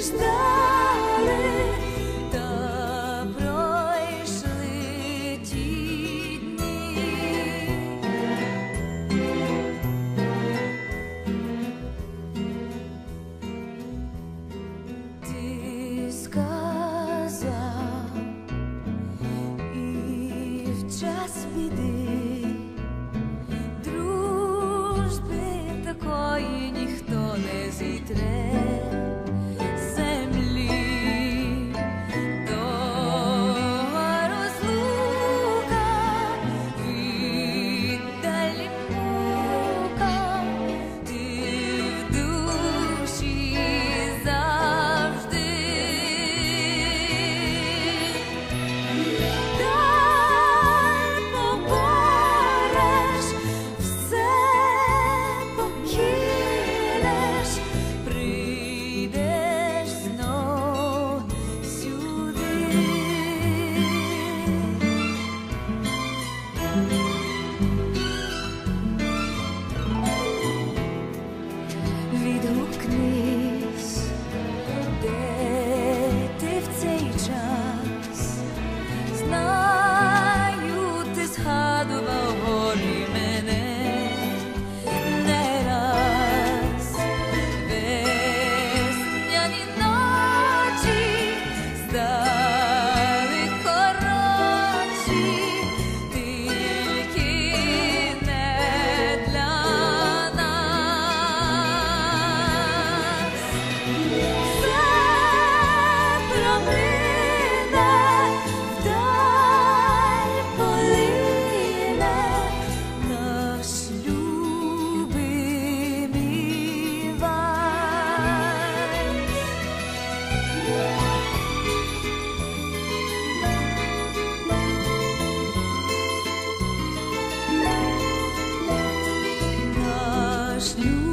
ждали та пройшли ті дні. Ти сказав і в час біди. do okna snooze. you